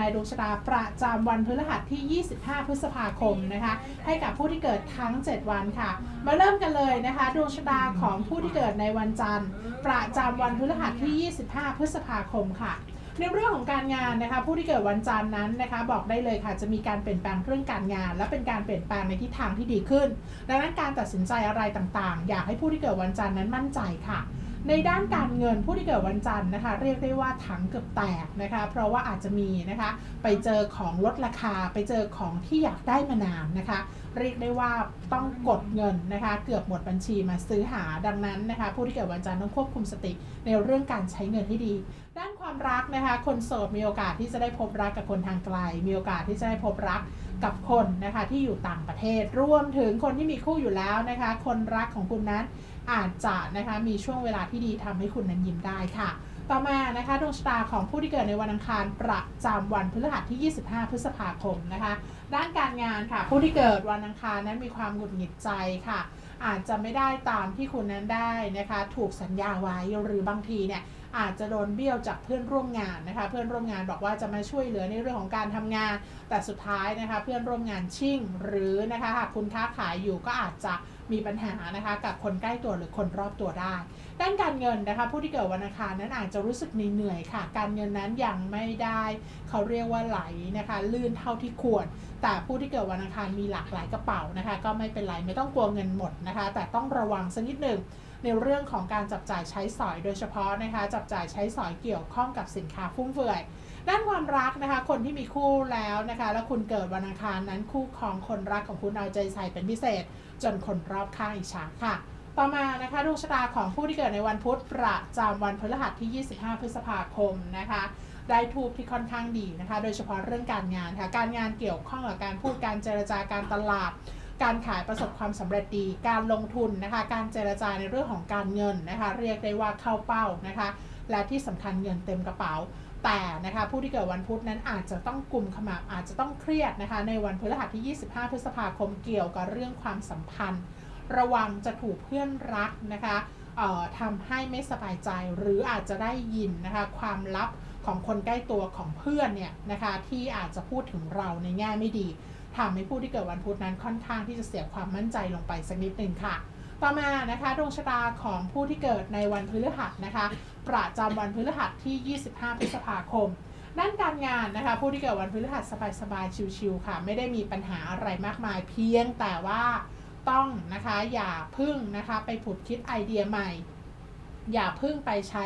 นายดวงชะตาประจำวันพฤหัสที่ 25 พฤษภาคมนะคะ ให้กับผู้ที่เกิดทั้ง 7 วันค่ะ มาเริ่มกันเลยนะคะดวงชะตาของผู้ที่เกิดในวันจันทร์ ประจำวันพฤหัสที่ 25 พฤษภาคมค่ะในเรื่องของการงานนะคะผู้ที่เกิดวันจันทร์นั้นนะคะ บอกได้เลยค่ะจะมีการเปลี่ยนแปลงเรื่องการงาน และเป็นการเปลี่ยนแปลงในทิศทางที่ดีขึ้น ดังนั้นการตัดสินใจอะไรต่างๆ อยากให้ผู้ที่เกิดวันจันทร์นั้นมั่นใจค่ะ ในด้านการเงินผู้ที่เกิดวันจันทร์นะคะ เรียกได้ว่าถังเกือบแตกนะคะ เพราะว่าอาจจะมีนะคะ ไปเจอของลดราคา ไปเจอของที่อยากได้มานานนะคะ เรียกได้ว่าต้องกดเงินนะคะ เกือบหมดบัญชีมาซื้อหาดังนั้นนะคะ ผู้ที่เกิดวันจันทร์ต้องควบคุมสติในเรื่องการใช้เงินให้ดี ด้านความรักนะคะ คนโสดมีโอกาสที่จะได้พบรักกับคนทางไกล มีโอกาสที่จะได้พบรักกับคนนะคะที่อยู่ต่างประเทศรวมถึงคนที่มีคู่อยู่แล้วนะคะ คนรักของคุณนั้น อาจจะนะคะมีช่วงเวลาที่ดีทำให้คุณนั้นยิ้มได้ค่ะ ต่อมานะคะดวงชะตาของผู้ที่เกิดในวันอังคารประจำวันพฤหัสที่ 25 พฤษภาคมนะคะ ด้านการงานค่ะ ผู้ที่เกิดวันอังคารนั้นมีความหงุดหงิดใจค่ะ อาจจะไม่ได้ตามที่คุณนั้นได้นะคะ ถูกสัญญาไว้หรือบางทีเนี่ยอาจจะโดนเบี้ยวจากเพื่อนร่วมงานนะคะ เพื่อนร่วมงานบอกว่าจะมาช่วยเหลือในเรื่องของการทำงาน แต่สุดท้ายนะคะ เพื่อนร่วมงานชิ่ง หรือนะคะหากคุณค้าขายอยู่ก็อาจจะมีปัญหานะคะกับคนใกล้ตัวหรือคนรอบตัวได้ ด้านการเงินนะคะ ผู้ที่เกิดวันอังคารนั้นอาจจะรู้สึกเหนื่อยๆค่ะ การเงินนั้นยังไม่ได้เขาเรียกว่าไหลนะคะ ลื่นเท่าที่ควร แต่ผู้ที่เกิดวันอังคารมีหลากหลายกระเป๋านะคะ ก็ไม่เป็นไรไม่ต้องกลัวเงินหมดนะคะ แต่ต้องระวังสักนิดหนึ่ง ในเรื่องของการจับจ่ายใช้สอยโดยเฉพาะนะคะ จับจ่ายใช้สอยเกี่ยวข้องกับสินค้าฟุ่มเฟือยด้านความรักนะคะ คนที่มีคู่แล้วนะคะ แล้วคุณเกิดวันอังคารนั้นคู่ครองคนรักของคุณเอาใจใส่เป็นพิเศษ จนคนรอบข้างอิจฉาค่ะ ต่อมานะคะดวงชะตาของผู้ที่เกิดในวันพุธประจำวันพฤหัสที่ 25 พฤษภาคมนะคะได้ทูบที่ค่อนข้างดีนะคะ โดยเฉพาะเรื่องการงานค่ะ การงานเกี่ยวข้องกับการพูดการเจรจาการตลาด การขายประสบความสำเร็จดี การลงทุนนะคะ การเจรจาในเรื่องของการเงินนะคะ เรียกได้ว่าเข้าเป้านะคะ และที่สำคัญเงินเต็มกระเป๋า แต่นะคะผู้ที่เกิดวันพุธนั้นอาจจะต้องกลุ่มขมับอาจจะต้องเครียดนะคะ ในวันพฤหัสที่ 25 พฤษภาคมเกี่ยวกับเรื่องความสัมพันธ์ ระวังจะถูกเพื่อนรักนะคะทำให้ไม่สบายใจหรืออาจจะได้ยินนะคะความลับของคนใกล้ตัวของเพื่อนเนี่ยนะคะที่อาจจะพูดถึงเราในแง่ไม่ดี ทำให้ผู้ที่เกิดวันพุธนั้นค่อนข้างที่จะเสียความมั่นใจลงไปสักนิดหนึ่งค่ะ ต่อมานะคะดวงชะตาของผู้ที่เกิดในวันพฤหัสนะคะ ประจำวันพฤหัสที่ 25 พฤษภาคมด้านการงานนะคะผู้ที่เกิดวันพฤหัสสบายๆชิวๆค่ะ ไม่ได้มีปัญหาอะไรมากมายเพียงแต่ว่าต้องนะคะอย่าพึ่งนะคะไปผุดคิดไอเดียใหม่ อย่าพึ่งไปใช้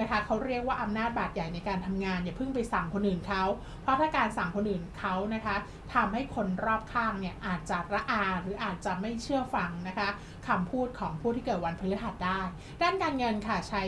นะคะเขาเรียกว่าอำนาจบาดใหญ่ในการทำงาน อย่าเพิ่งไปสั่งคนอื่นเขา เพราะถ้าการสั่งคนอื่นเขานะคะทำให้คนรอบข้างเนี่ยอาจจะระอาหรืออาจจะไม่เชื่อฟังนะคะคำพูดของผู้ที่เกิดวันพฤหัสได้ ด้านการเงินค่ะใช้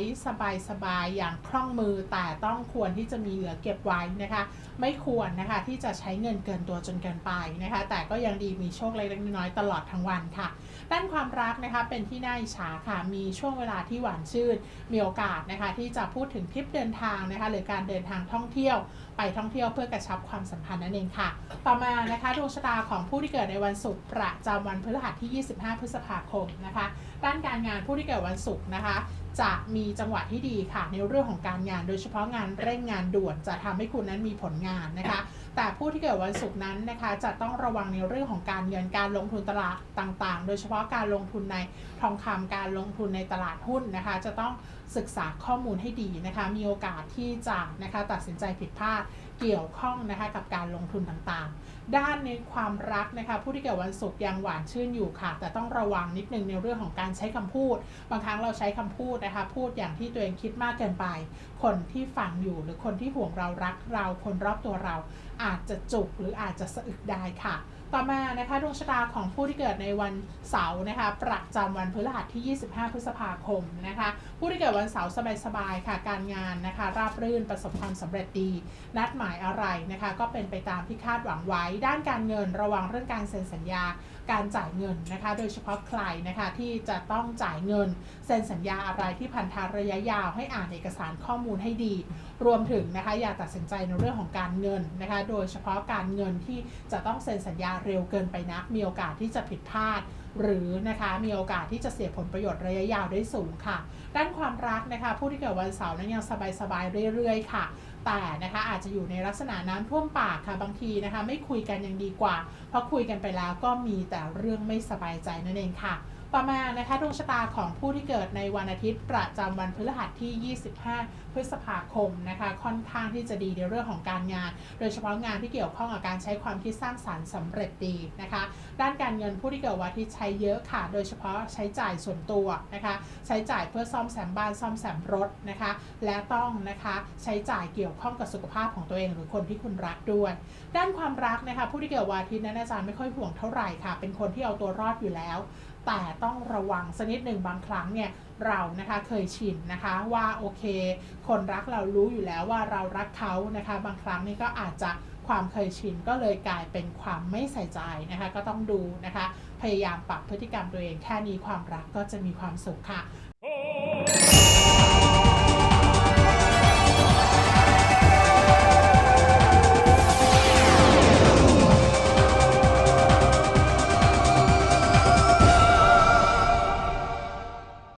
สบายๆอย่างคล่องมือแต่ต้องควรที่จะมีเหลือเก็บไว้นะคะไม่ควรนะคะที่จะใช้เงินเกินตัวจนเกินไปนะคะแต่ก็ยังดีมีโชคเล็กๆน้อยๆตลอดทั้งวันค่ะ ด้านความรักนะคะเป็นที่น่าอิจฉาค่ะมีช่วงเวลาที่หวานชื่นมีโอกาสนะคะที่จะพูดถึงทริปเดินทางนะคะหรือการเดินทางท่องเที่ยวไปท่องเที่ยวเพื่อกระชับความสัมพันธ์นั่นเองค่ะ ต่อมานะคะดวงชะตาของผู้ที่เกิดในวันศุกร์ประจำวันพฤหัสที่ 25 พฤษภาคมนะคะ ด้านการงานผู้ที่เกิดวันศุกร์นะคะ จะมีจังหวะที่ดีค่ะ ในเรื่องของการงาน โดยเฉพาะงานเร่งงานด่วนจะทำให้คุณนั้นมีผลงานนะคะ แต่ผู้ที่เกิดวันศุกร์นั้นนะคะ จะต้องระวังในเรื่องของการเงินการลงทุนตลาดต่าง ๆ โดยเฉพาะการลงทุนในทองคำการลงทุนในตลาดหุ้นนะคะ จะต้องศึกษาข้อมูลให้ดีนะคะ มีโอกาสที่จะนะคะตัดสินใจผิดพลาด เกี่ยวข้องนะคะกับการลงทุนต่างๆ ด้านในความรักนะคะผู้ที่เกิดวันศุกร์ยังหวานชื่นอยู่ค่ะ แต่ต้องระวังนิดนึงในเรื่องของการใช้คำพูด บางครั้งเราใช้คำพูดนะคะพูดอย่างที่ตัวเองคิดมากเกินไป คนที่ฟังอยู่หรือคนที่ห่วงเรารักเราคนรอบตัวเรา อาจจะจุกหรืออาจจะสะอึกได้ค่ะ ต่อมานะคะดวงชะตาของผู้ที่เกิดในวันเสาร์นะคะประจำวันพฤหัสที่ 25 พฤษภาคมนะคะผู้ที่เกิดวันเสาร์สบายๆค่ะ การงานนะคะราบรื่นประสบความสำเร็จดี นัดหมายอะไรนะคะก็เป็นไปตามที่คาดหวังไว้ ด้านการเงินระวังเรื่องการเซ็นสัญญาการจ่ายเงินนะคะโดยเฉพาะใครนะคะที่จะต้องจ่ายเงินเซ็นสัญญาอะไรที่พันธะระยะยาวให้อ่านเอกสารข้อมูลให้ดี รวมถึงนะคะอย่าตัดสินใจในเรื่องของการเงินนะคะโดยเฉพาะการเงินที่จะต้องเซ็นสัญญาเร็วเกินไปนัก มีโอกาสที่จะผิดพลาด หรือนะคะมีโอกาสที่จะเสียผลประโยชน์ระยะยาวได้สูงค่ะ ด้านความรักนะคะ ผู้ที่เกิดวันเสาร์นั้นยังสบายๆเรื่อยๆค่ะแต่นะคะอาจจะอยู่ในลักษณะน้ำท่วมปากค่ะบางทีนะคะ ไม่คุยกันยังดีกว่า เพราะคุยกันไปแล้วก็มีแต่เรื่องไม่สบายใจนั่นเองค่ะ ต่อมานะคะดวงชะตาของผู้ที่เกิดในวันอาทิตย์ประจำวันพฤหัสที่ 25 พฤษภาคมนะคะค่อนข้างที่จะดีในเรื่องของการงาน โดยเฉพาะงานที่เกี่ยวข้องกับการใช้ความคิดสร้างสรรค์สำเร็จดีนะคะ ด้านการเงินผู้ที่เกิดวันอาทิตย์ใช้เยอะค่ะ โดยเฉพาะใช้จ่ายส่วนตัวนะคะใช้จ่ายเพื่อซ่อมแซมบ้านซ่อมแซมรถนะคะ และต้องนะคะใช้จ่ายเกี่ยวข้องกับสุขภาพของตัวเองหรือคนที่คุณรักด้วย ด้านความรักนะคะผู้ที่เกิดวันอาทิตย์นั้นอาจารย์ไม่ค่อยห่วงเท่าไหร่ค่ะ เป็นคนที่เอาตัวรอดอยู่แล้วแต่ต้องระวังสักนิดหนึ่งบางครั้งเนี่ยเรานะคะเคยชินนะคะว่าโอเค คนรักเรารู้อยู่แล้วว่าเรารักเขานะคะ บางครั้งนี่ก็อาจจะความเคยชินก็เลยกลายเป็นความไม่ใส่ใจนะคะ ก็ต้องดูนะคะ พยายามปรับพฤติกรรมตัวเองแค่นี้ความรักก็จะมีความสุขค่ะ